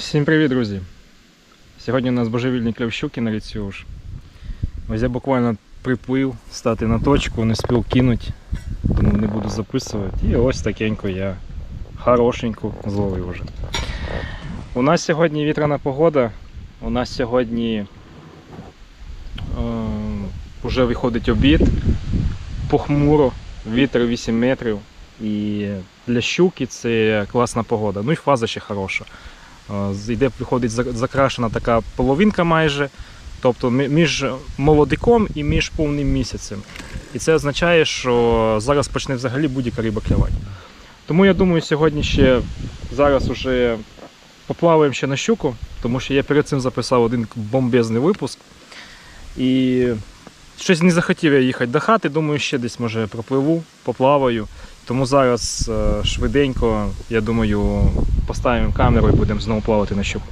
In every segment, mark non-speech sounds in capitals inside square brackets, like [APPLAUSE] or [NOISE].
Всім привіт, друзі! Сьогодні у нас божевільні клявщуки на річці Уж. Ось я буквально приплив стати на точку, не спів кинуть, тому не буду записувати. І ось такенько я хорошеньку зловив вже. У нас сьогодні вітряна погода. У нас сьогодні е, вже виходить обід, похмуро, вітер 8 метрів. І для щуки це класна погода. Ну і фаза ще хороша. Е, Йде, приходить закрашена така половинка майже, тобто між молодиком і між повним місяцем. І це означає, що зараз почне взагалі будь-яка риба клювати. Тому я думаю, сьогодні ще зараз уже поплаваємо ще на щуку, тому що я перед цим записав один бомбезний випуск. І щось не захотів я їхати до хати, думаю, ще десь може пропливу, поплаваю. Тому зараз е, швиденько, я думаю, поставимо камеру і будемо знову плавати на щуку.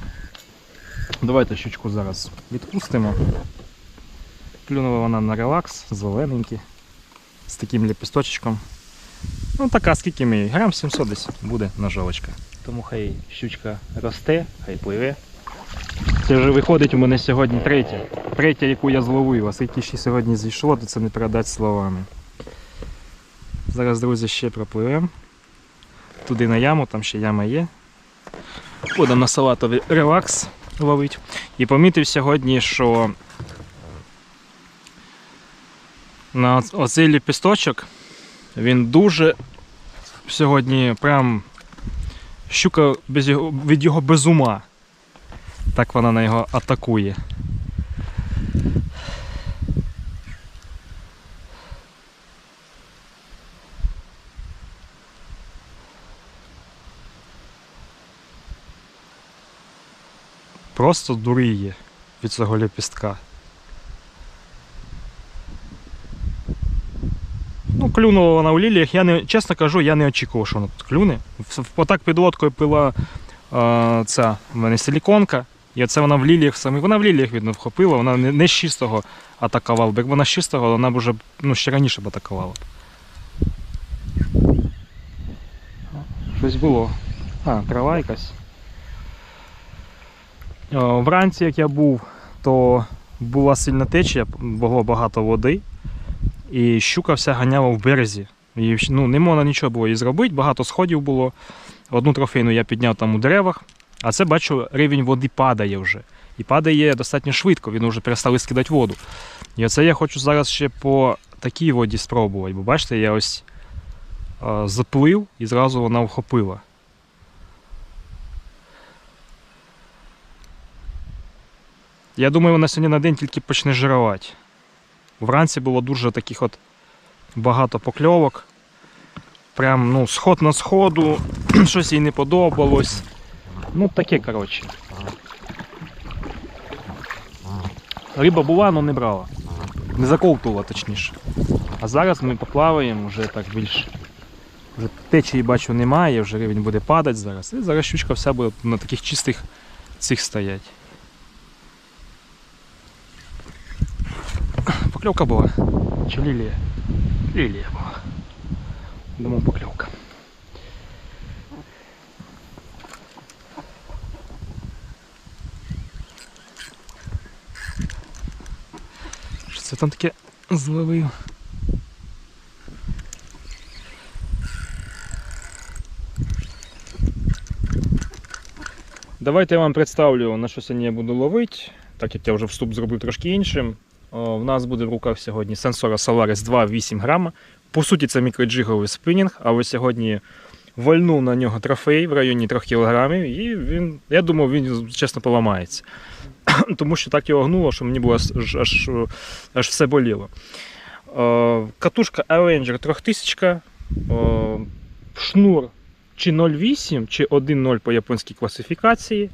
Давайте щучку зараз відпустимо. Клюнула вона на релакс, зелененький, з таким ліпісточком. Ну така, скільки ми? Грам 700 десь буде ножовочка. Тому хай щучка росте, хай пливе. Це вже виходить у мене сьогодні третя. Третя, яку я зловив, а скільки ще сьогодні зійшло, то це не передати словами. Зараз, друзі, ще пропливемо. Туди на яму, там ще яма є. Будемо на салатовий релакс ловити. І помітив сьогодні, що на оц- оцей ліпісточок він дуже сьогодні прям щука без його, від його без ума. Так вона на його атакує. Просто дуріє від цього ліпістка. Ну, клюнула вона у ліліях. Я не, чесно кажу, я не очікував, що вона тут клюне. Отак під лодкою пила ця в мене силіконка. І оце вона в ліліях саме. Вона в ліліях, видно, вхопила, вона не, з чистого атакувала. б. Якби вона з чистого, вона б вже ну, ще раніше б атакувала. Щось було. А, трава якась. Вранці, як я був, то була сильна течія, було багато води. І щука вся ганяла в березі. І, ну, не можна нічого було їй зробити, багато сходів було. Одну трофейну я підняв там у деревах, а це бачу, рівень води падає вже. І падає достатньо швидко, він вже перестали скидати воду. І оце я хочу зараз ще по такій воді спробувати. Бо бачите, я ось заплив і зразу вона вхопила. Я думаю, вона сьогодні на день тільки почне жирувати. Вранці було дуже таких от багато покльовок. Прям ну, сход на сходу, [CLEARS THROAT] щось їй не подобалось. Ну таке, коротше. Риба була, але не брала. Не заковтувала точніше. А зараз ми поплаваємо вже так більш. Вже течії бачу немає, вже рівень буде падати зараз. І зараз щучка вся буде на таких чистих цих стоять. Покльовка була. Чи лілія? Лілія була. Думаю, покльовка. Що це там таке зловив? Давайте я вам представлю, на що сьогодні я буду ловити, так як я вже вступ зробив трошки іншим. О, В нас буде в руках сьогодні сенсора Solaris 2,8 грама. По суті, це мікроджиговий спинінг, але сьогодні вальнув на нього трофей в районі 3 кг, і він, я думав, він чесно поламається. [CLEARS THROAT] Тому що так його гнуло, що мені було аж, аж, аж все боліло. О, Катушка Avenger 3000, о, шнур чи 0,8, чи 1,0 по японській класифікації.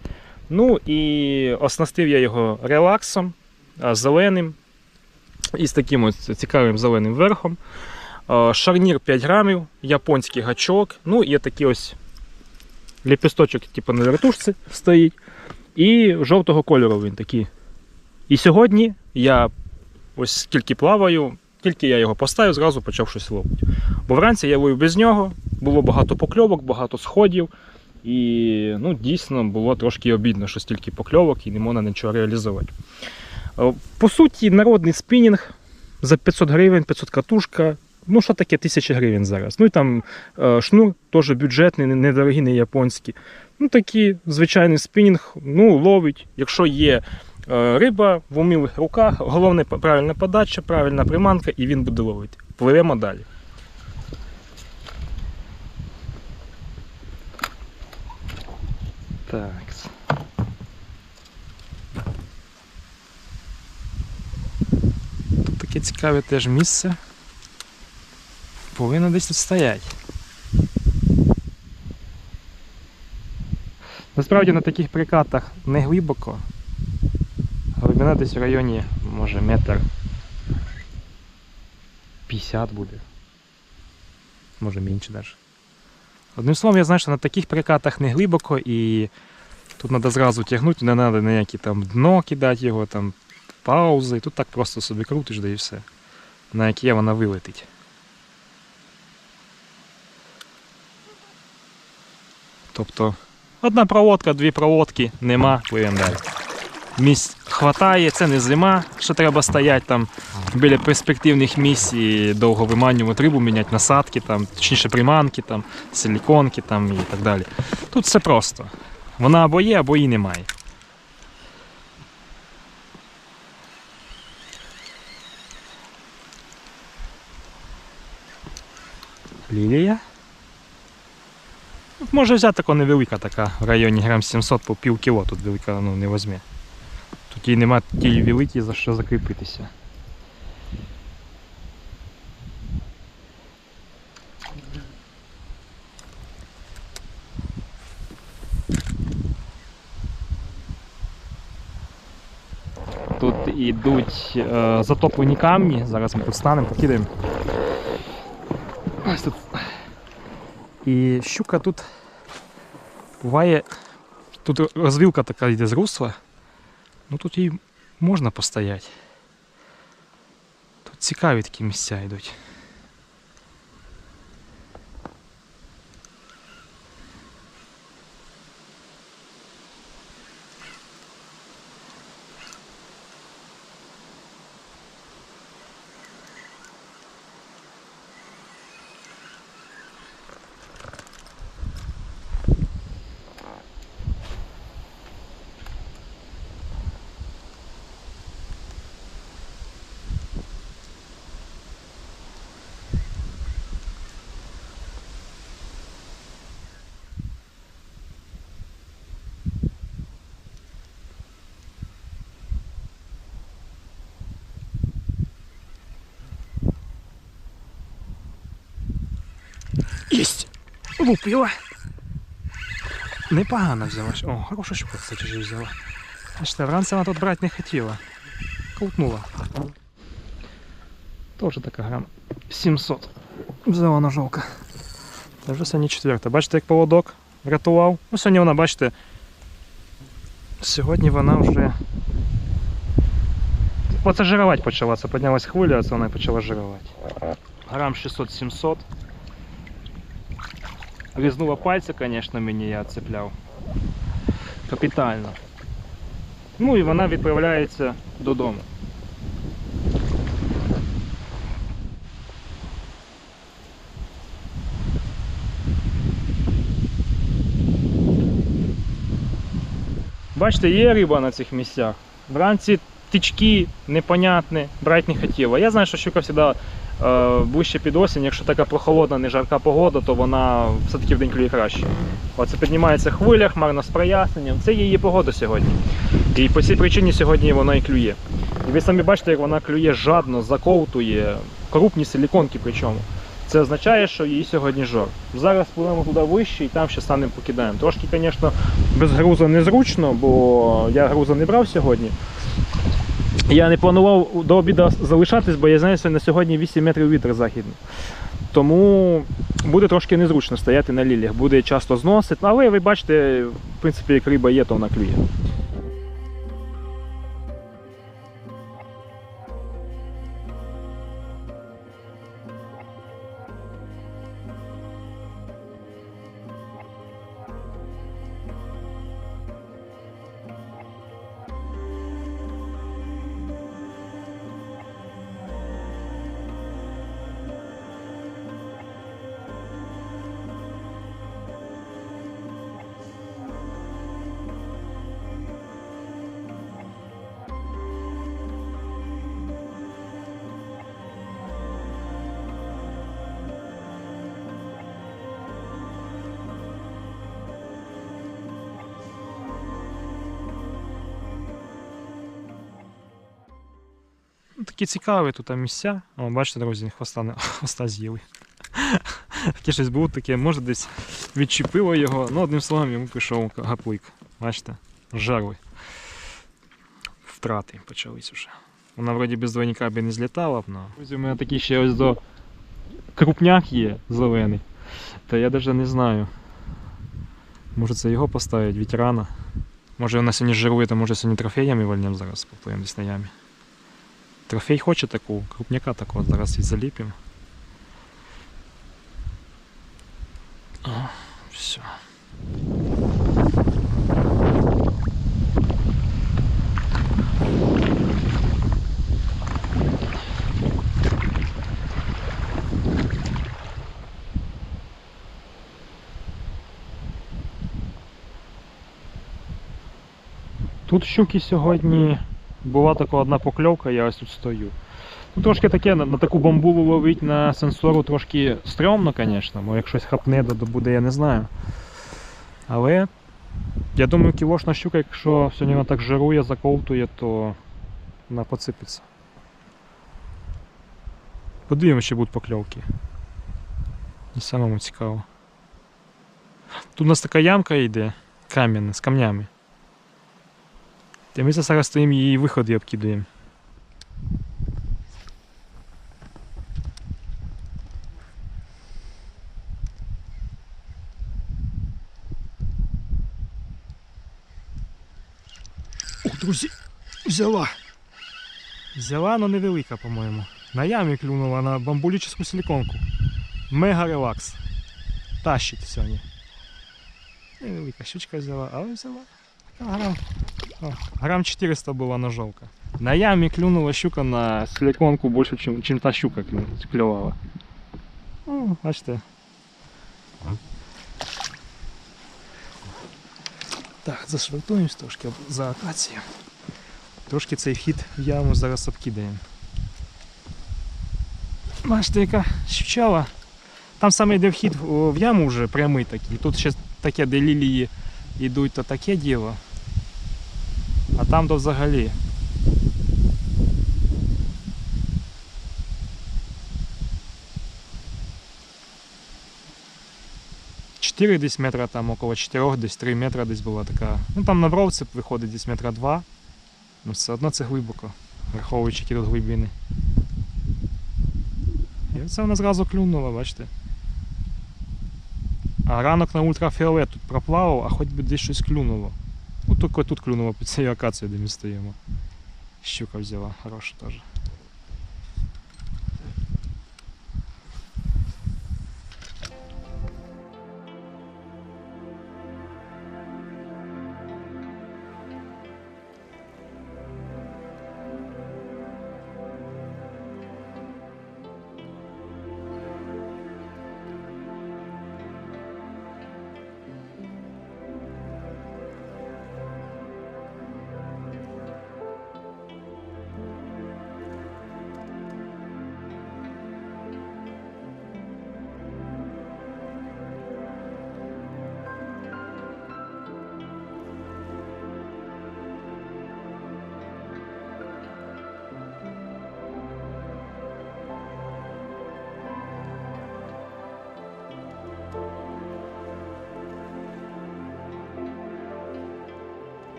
Ну і оснастив я його релаксом зеленим і з таким ось цікавим зеленим верхом. А, Шарнір 5 грамів, японський гачок. Ну і такий ось ліпісточок, типу на вертушці стоїть. І жовтого кольору він такий. І сьогодні я ось скільки плаваю, тільки я його поставив, зразу почав щось ловити. Бо вранці я ловив без нього, було багато покльовок, багато сходів. І ну, дійсно було трошки обідно, що стільки покльовок і не можна нічого реалізувати. Е, По суті, народний спінінг за 500 гривень, 500 катушка. Ну, що таке 1000 гривень зараз. Ну і там е, шнур теж бюджетний, не- недорогий, не японський. Ну, такий звичайний спінінг, ну, ловить. Якщо є е, риба в умілих руках, головне правильна подача, правильна приманка, і він буде ловити. Пливемо далі. Так. Тут таке цікаве теж місце. Повинно десь тут стояти. Насправді на таких прикатах не глибоко. Глибина десь в районі, може, метр 50 буде. Може менше навіть. Одним словом, я знаю, що на таких прикатах не глибоко і тут треба зразу тягнути, не треба ніякі там дно кидати його, там паузи. Тут так просто собі крутиш, да і все. На яке вона вилетить. Тобто одна проводка, дві проводки, нема, далі. Місць хватає, це не зима, що треба стояти там біля перспективних місць і довго виманювати рибу, міняти насадки, там, точніше приманки, там, силіконки там, і так далі. Тут все просто. Вона або є, або її немає. Лілія. Може взяти така невелика така, в районі грам 700 по пів кіло, тут велика ну, не візьме. Тут їй нема тієї великій за що закріпитися. Тут ідуть е, затоплені камні. Зараз ми тут станемо, покидаємо. Ось тут. І щука тут буває. Тут розвілка така йде з русла. Ну тут їй можна постояти. Тут цікаві такі місця йдуть. Єсть! Лупила. Непогано взяла. О, хороша щука, кстати, же взяла. Бачите, вранці вона тут брати не хотіла. Колтнула. Тоже така грам 700. Взяла ножовка. Це вже сьогодні четверта. Бачите, як поводок врятував. Ну, сьогодні вона, бачите, сьогодні вона вже. Оце жирувати почала. Це піднялась хвиля, а це вона і почала жирувати. Грам 600-700. Різнула пальці, звісно, мені я цепляв. Капітально. Ну і вона відправляється додому. Бачите, є риба на цих місцях. Вранці тички непонятні, брати не хотіла. Я знаю, що щука завжди ближче під осінь, якщо така прохолодна, не жарка погода, то вона все-таки в день клює краще. Оце піднімається хвиля, хмарно з проясненням. Це її погода сьогодні. І по цій причині сьогодні вона і клює. І ви самі бачите, як вона клює жадно, заковтує, крупні силіконки причому. Це означає, що її сьогодні жор. Зараз пливемо туди вище і там ще станемо покидаємо. Трошки, звісно, без груза незручно, бо я груза не брав сьогодні. Я не планував до обіду залишатись, бо я знаю, що на сьогодні 8 метрів вітер західний. Тому буде трошки незручно стояти на ліліях, буде часто зносити, але ви бачите, в принципі, як риба є, то вона клює. Такі цікаві тут місця. О, бачите, друзі, хвоста, [LAUGHS] хвоста з'їли. [LAUGHS] Таке щось було таке, може десь відчепило його. Ну, одним словом, йому пішов гаплик. Бачите? Жарли. Втрати почались уже. Вона вроді без двойника б не злітала б, но. Друзі, у мене такий ще ось до крупняк є зелений. Та я навіть не знаю. Може це його поставить, ветерана. Може вона сьогодні жирує, то може сьогодні трофеями вольнем зараз попливемо десь на ямі. Трофей хоче таку, крупняка такого, зараз і заліпимо. О, все. Тут щуки сьогодні була така одна покльовка, я ось тут стою. Ну, трошки таке, на, на таку бамбулу ловить на сенсору трошки стрьомно, звісно, бо як щось хапне, то буде, я не знаю. Але я думаю, кілошна щука, якщо сьогодні вона так жирує, заковтує, то вона поципиться. Подивимося, чи будуть покльовки. І самому цікаво. Тут у нас така ямка йде, кам'яна, з камнями. Та ми зараз стоїмо її виходи обкидаємо. О, друзі, взяла. Взяла, але невелика, по-моєму. На ямі клюнула на бамбулічну силиконку. Мега релакс. Тащить сьогодні. Невелика щучка взяла, але взяла. Така Грам, о, грам 400 була ножовка. На ямі клюнула щука на силиконку більше, чим, чим та щука клю- клювала. Ну, бачите. Так, зашвартуємось трошки за акацію. Трошки цей вхід в яму зараз обкидаємо. Бачите, яка щучала. Там саме йде вхід в в яму вже прямий такий. Тут ще таке, де лілії йдуть, то таке діло. А там то взагалі. Чотири десь метра, там около 4, десь 3 метра десь була така. Ну там на бровці виходить десь метра 2. Ну все одно це глибоко, враховуючи які тут глибини. І це вона зразу клюнула, бачите. А ранок на ультрафіолет тут проплавав, а хоч би десь щось клюнуло. Тут клюнула під цією акацією, де ми стоїмо. Щука взяла, хороша теж.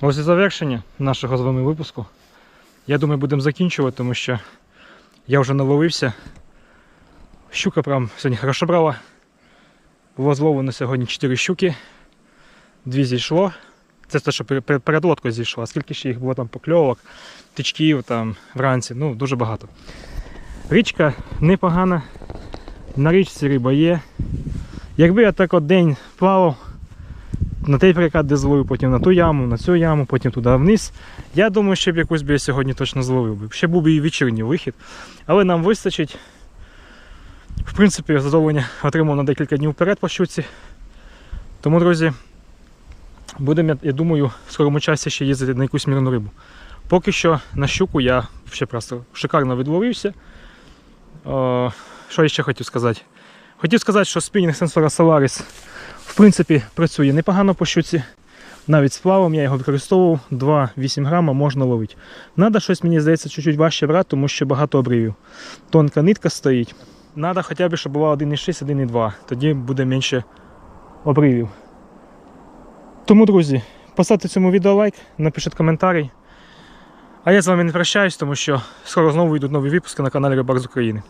Ось і завершення нашого з вами випуску. Я думаю, будемо закінчувати, тому що я вже наловився. Щука прям сьогодні хорошо брала. Було зловлено сьогодні 4 щуки. Дві зійшло. Це те, що пер- пер- перед лодкою зійшло. А скільки ще їх було там покльовок, тичків там вранці, ну дуже багато. Річка непогана. На річці риба є. Якби я так от день плавав, на той перекат, де зловив, потім на ту яму, на цю яму, потім туди вниз. Я думаю, що б якусь би я сьогодні точно зловив би. Ще був би і вечірній вихід. Але нам вистачить. В принципі, задоволення отримав на декілька днів вперед по щуці. Тому, друзі, Будемо, я- думаю, в скорому часі ще їздити на якусь мірну рибу. Поки що на щуку я ще просто шикарно відловився. Е, що я ще хотів сказати? Хотів сказати, що спінінг сенсора Solaris принципі працює непогано по щуці. Навіть з плавом я його використовував 2-8 грама можна ловити. Надо щось, мені здається, чуть-чуть важче брати, тому що багато обривів. Тонка нитка стоїть. Надо хоча б, щоб була 1,6, 1,2. Тоді буде менше обривів. Тому, друзі, поставте цьому відео лайк, напишіть коментарі. А я з вами не прощаюсь, тому що скоро знову йдуть нові випуски на каналі Рибак з України.